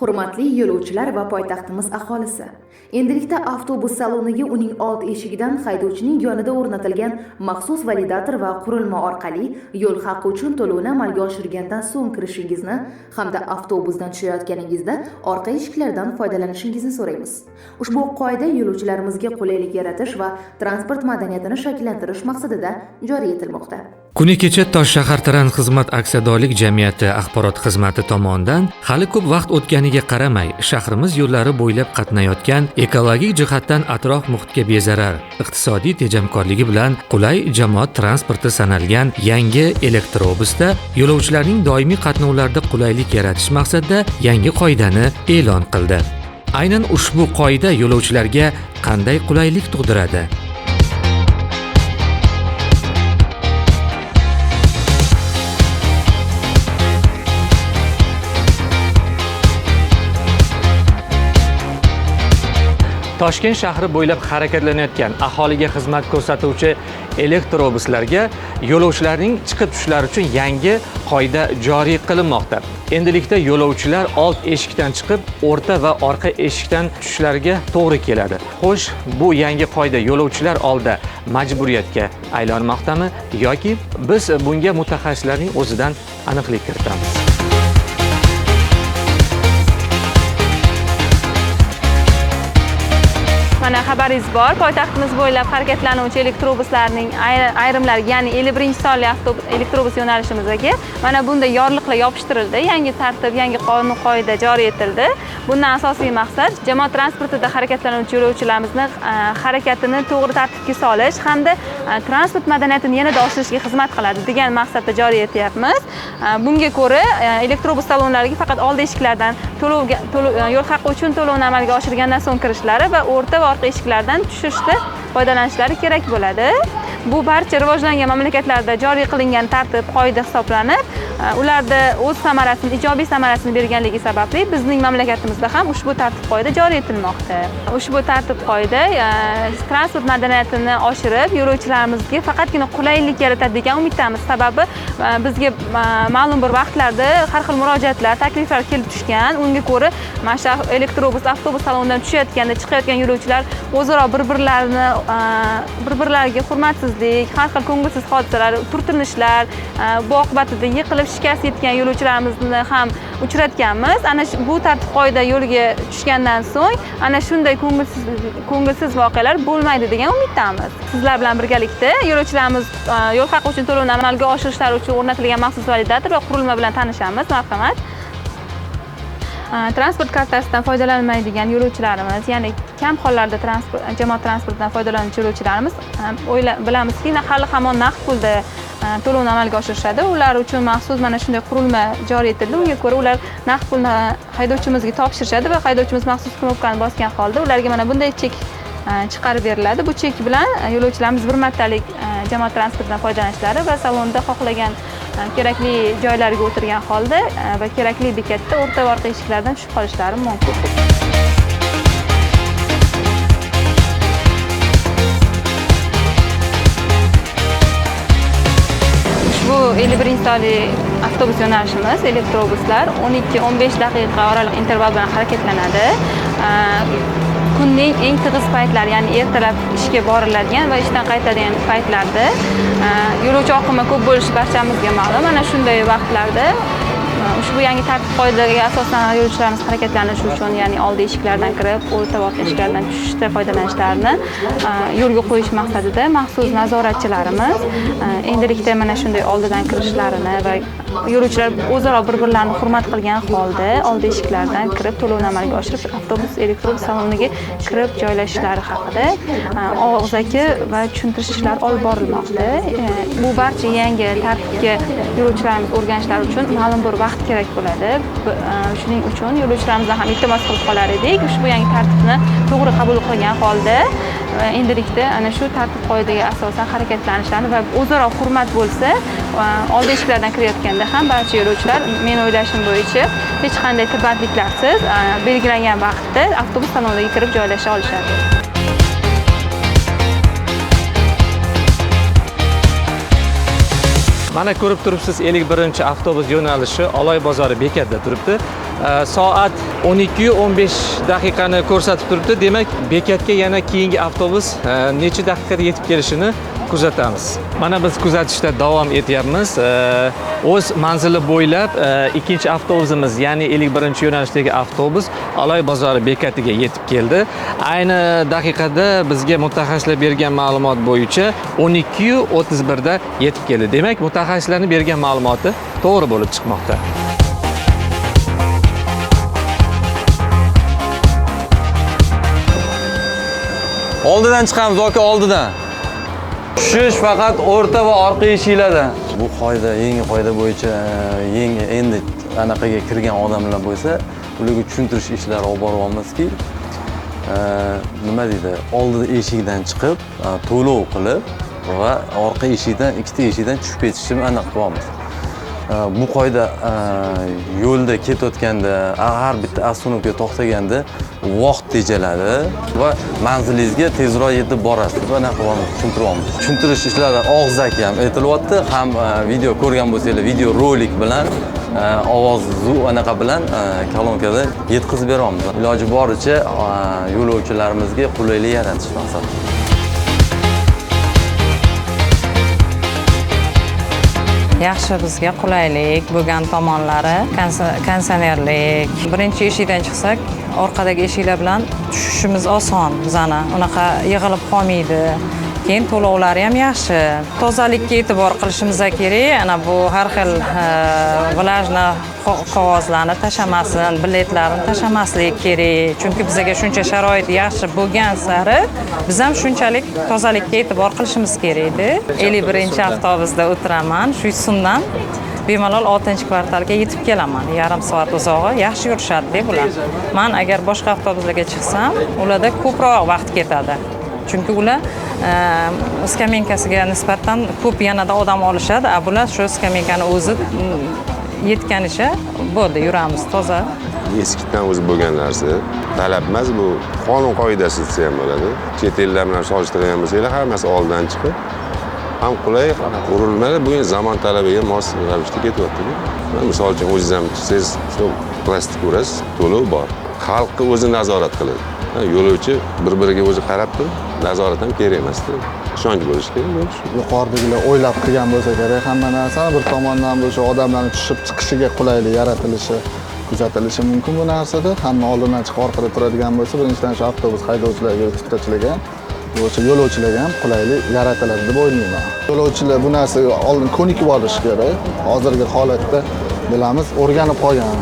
hurmatli yo'lovchilar va poytaxtimiz aholisi endilikda avtobus saloniga uning old eshigidan haydovchining yonida o'rnatilgan maxsus validator va qurilma orqali yo'l haqi uchun to'lovni amalga oshirgandan so'ng kirishingizni hamda avtobusdan tushayotganingizda orqa eshiklardan foydalanishingizni so'raymiz. Ushbu qoida yo'lovchilarimizga qulaylik yaratish va transport madaniyatini shakllantirish maqsadida joriy etilmoqda. Kuni kecha toshshahar tran xizmat aksiyadorlik jamiyati axborot xizmati tomonidan hali ko'p vaqt o'tgan o'tganiga qaramay shahrimiz yo'llari bo'ylab qatnayotgan ekologik jihatdan atrof muhitga bezarar iqtisodiy tejamkorligi bilan qulay jamoat transporti sanalgan yangi elektrobusda yo'lovchilarning doimiy qatnovlarida qulaylik yaratish maqsadida yangi qoidani e'lon qildi. Aynan ushbu qoida yo'lovchilarga qanday qulaylik tug'diradi? Toshkent shahri bo'ylab harakatlanayotgan aholiga xizmat ko'rsatuvchi elektrobuslarga yo'lovchilarning chiqib tushishlari uchun yangi qoida joriy qilinmoqda. Endilikda yo'lovchilar old eshikdan chiqib o'rta va orqa eshikdan tushishlariga to'g'ri keladi. Xo'sh bu yangi qoida yo'lovchilar oldida majburiyatga aylanmoqdami yoki biz bunga mutaxassislarning o'zidan aniqlik kiritamiz? Mana xabaringiz bor. Poytaxtimiz bo'ylab harakatlanuvchi elektrobuslarning ayrimlari ayrimlariga ya'ni ellik birinchi sonli avtobus elektrobus yo'nalishimizga mana bunday yorliqlar yopishtirildi. Yangi tartib yangi qonun qoida joriy etildi. Bundan asosiy maqsad jamoat transportida harakatlanuvchi yo'lovchilarimizni e, harakatini to'g'ri tartibga solish hamda e, transport madaniyatini yanada oshirishga xizmat qiladi degan maqsadda joriy etyapmiz. E, bunga ko'ra elektrobus salonlariga faqat old eshiklardan to'lovga yo'l haqi uchun to'lovni amalga oshirgandan so'ng kirishlari va o'rta va orqa eshiklardan tushishda foydalanishlari kerak bo'ladi. Bu barcha rivojlangan mamlakatlarda joriy qilingan tartib qoida hisoblanib e, ularda o'z samarasini ijobiy samarasini berganligi sababli bizning mamlakatimizda ham ushbu tartib qoida joriy etilmoqda. Ushbu tartib qoida e, transport madaniyatini oshirib yo'lovchilarimizga faqatgina qulaylik yaratadi degan umiddamiz. Sababi e, bizga ma'lum bir vaqtlarda har xil murojaatlar takliflar kelib tushgan unga ko'ra mana shu elektrobus avtobus salonidan tushayotganda chiqayotgan yo'lovchilar o'zaro bir birlarini bir birlariga hurmatsizlik har xil ko'ngilsiz hodisalar turtinishlar e, bu oqibatida yiqilib shikast yetgan yo'lovchilarimizni ham uchratganmiz. Ana bu tartib qoida yo'lga tushgandan so'ng ana shunday ko'ngilsiz ko'ngilsiz voqealar bo'lmaydi degan umiddamiz. Sizlar bilan birgalikda yo'lovchilarimiz e, yo'l haqi uchun to'lovni amalga oshirishlari uchun o'rnatilgan maxsus validator va qurilma bilan tanishamiz. Marhamat. Э, transport kartasidan foydalanmaydigan yo'lovchilarimiz ya'ni kam hollarda transport э, jamoat transportidan foydalanuvchi yo'lovchilarimiz э, bilamizki hali hamon naqd pulda to'lovni amalga oshirishadi. Ular uchun maxsus mana shunday qurilma joriy etildi. Unga ko'ra ular naqd pulni haydovchimizga topshirishadi va haydovchimiz maxsus knopkani bosgan holda ularga mana bunday chek chiqarib beriladi. Bu chek bilan yo'lovchilarimiz bir martalik jamoat transportidan foydalanishlari va salonda xohlagan kerakli joylariga o'tirgan holda e, va kerakli bekatda o'rta va orqa eshiklardan tushib qolishlari mumkin. Ushbu ellik birinchi sonli avtobus yo'nalishimiz elektrobuslar o'n ikki o'n besh daqiqa oraliq interval bilan harakatlanadi. E, kunning eng tig'iz paytlari ya'ni ertalab ishga boriladigan va ishdan qaytadigan paytlarda e, yo'lovchi oqimi ko'p bo'lishi barchamizga ma'lum. Mana shunday vaqtlarda e, ushbu yangi tartib qoidalariga asosan yo'lovchilarimiz harakatlanishi uchun ya'ni oldi eshiklardan kirib o'rta va orqa eshiklardan tushishda foydalanishlarini e, yo'lga qo'yish maqsadida maxsus nazoratchilarimiz endilikda mana shunday oldidan kirishlarini va yo'lovchilar o'zaro bir birlarini hurmat qilgan holda oldi eshiklardan kirib to'lovni amalga oshirib avtobus elektron saloniga kirib joylashishlari haqida e, og'zaki va tushuntirish ishlari olib borilmoqda. E, bu barcha yangi tartibga yo'lovchilarimiz o'rganishlari uchun ma'lum bir vaqt kerak bo'ladi. E, shuning uchun yo'lovchilarimizdan ham iltimos qilib qolar edik. Ushbu yangi tartibni to'g'ri qabul qilgan holda endilikda ana shu tartib qoidaga asosan harakatlanishlarini va o'zaro hurmat bo'lsa oldi eshiklardan kirayotganda ham barcha yo'lovchilar men o'ylashim bo'yicha hech qanday tirbandliklarsiz belgilangan vaqtda avtobus saloniga kirib joylasha olishadi. Mana ko'rib turibsiz 51 avtobus yo'nalishi oloy bozori bekatida turibdi. E, soat 12:15 daqiqani ko'rsatib turibdi. Demak bekatga yana keyingi avtobus e, necha daqiqada yetib kelishini kuzatamiz. Mana biz kuzatishda davom etyapmiz. E, o'z manzili bo'ylab e, ikkinchi avtobusimiz ya'ni 51 yo'nalishdagi avtobus oloy bozori bekatiga yetib keldi. Ayni daqiqada bizga mutaxassislar bergan ma'lumot bo'yicha 12:31 da yetib keldi. Demak mutaxassislarning bergan ma'lumoti to'g'ri bo'lib chiqmoqda. Oldidan chiqamiz aka oldidan tushish faqat o'rta va orqa eshiklarda. Bu qoida yangi qoida bo'yicha e, yangi endi anaqaga kirgan odamlar bo'lsa ularga tushuntirish ishlari olib boryapmizki e, nima deydi oldida eshikdan chiqib e, to'lov qilib va orqa eshikdan ikkita eshikdan tushib ketishni aniq qilyapmiz Э, bu qoida э, yo'lda ketayotganda har bitta avtomobilga to'xtaganda vaqt tejaladi va manzilingizga tezroq yetib borasiz va anaqa tushuntiryapmiz tushuntirish ishlari og'zaki ham aytilyapti ham e, video ko'rgan bo'lsanglar video rolik bilan e, ovoz ovozu anaqa bilan e, kolonkada yetkazib beryapmiz iloji boricha yo'lovchilarimizga qulaylik yaratish maqsadida. Yaxshi bizga qulaylik bo'lgan tomonlari konditsionerlik birinchi eshikdan chiqsak orqadagi eshiklar bilan tushishimiz oson. Bizani unaqa yig'ilib qolmaydi. Keyin to'lovlari ham yaxshi. Tozalikka e'tibor qilishimiz kerak. Ana bu har xil e, qog'ozlarni tashlamasin biletlarni tashlamaslik kerak. Chunki bizaga shuncha sharoit yaxshi bo'lgan sari biz ham shunchalik tozalikka e'tibor qilishimiz kerakda ellik birinchi avtobusda o'tiraman. Shu sundan bemalol oltinchi kvartalga yetib kelaman. Yarim soat uzog'i yaxshi yurishadida bular man agar boshqa avtobuslarga chiqsam ularda ko'proq vaqt ketadi. Chunki ular skamenkasiga nisbatan ko'p yanada odam olishadi. A bular shu skamenkani o'zi mm, yetganicha bo'ldi. Yuramiz toza. Eskidan o'zi bo'lgan narsa. Talab emas bu qonun qoidasi desa ham bo'ladi. Chet ellar bilan solishtirgan bo'lsanglar hammasi oldidan chiqib ham qulay qurilmalar bugun zamon talabiga mos ravishda ketyaptida misol uchun o'zingiz ham chiqsangiz shu plastik ko'rasiz to'lov bor. Xalqni o'zi nazorat qiladi. Yo'lovchi bir biriga o'zi qarab turib nazorat ham kerak emasda ishonch bo'lishi kerak yuqoridagilar o'ylab qilgan bo'lsa kerak hamma narsani bir tomondan o'sha odamlarni tushib chiqishiga qulaylik yaratilishi kuzatilishi mumkin bu narsada. Hamma oldindan chiqib orqada turadigan bo'lsa birinchidan shu avtobus haydovchilarga chiptachilarga ham o'sha yo'lovchilarga ham qulaylik yaratiladi deb o'ylayman. Yo'lovchilar bu narsaga oldin ko'nikib olishi kerak. Hozirgi holatda bilamiz o'rganib qolgan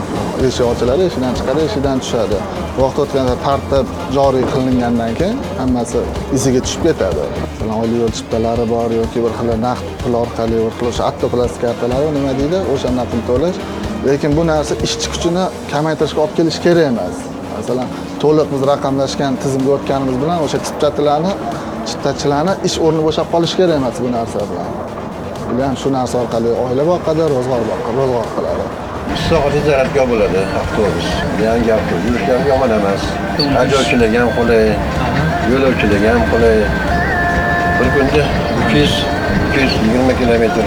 eshik ochiladi eshikdan chiqadi eshikdan tushadi. Vaqt o'tganda tartib joriy qilingandan keyin hammasi iziga tushib ketadi. Masalan oylik yo'l chiptalari bor yoki bir xil naqd pul orqali bir xil o'sha avtoplastik kartalari nima deydi o'shandan pul to'lash. Lekin bu narsa ishchi kuchini kamaytirishga olib kelishi kerak emas. Masalan to'liq biz raqamlashgan tizimga o'tganimiz bilan o'sha chiptachilarni chiptachilarni ish o'rni bo'shab qolishi kerak emas bu narsa bilan. Ham shu narsa orqali oila boqadi ro'zg'or ro'zg'or qiladi ikki soat zaryadka bo'ladi avtobus. Yangi avtobus yurishga ham yomon emas haydovchilarga ham qulay yo'lovchilarga ham qulay bir kunda uch yuz uch yuz yigirma kilometr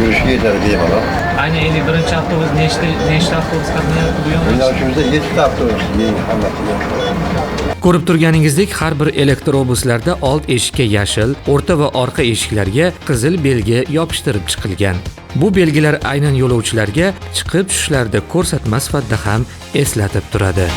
yurishga yetadi bemalol ayni 51 avtobus nechta nechta avtobus qatnayapti bu yo'nalishimizda yettita avtobus. Hammasiga Ko'rib turganingizdek, har bir elektrobuslarda old eshikka yashil, o'rta va orqa eshiklarga qizil belgi yopishtirib chiqilgan. Bu belgilar aynan yo'lovchilarga chiqib tushishlarida ko'rsatma sifatida ham eslatib turadi.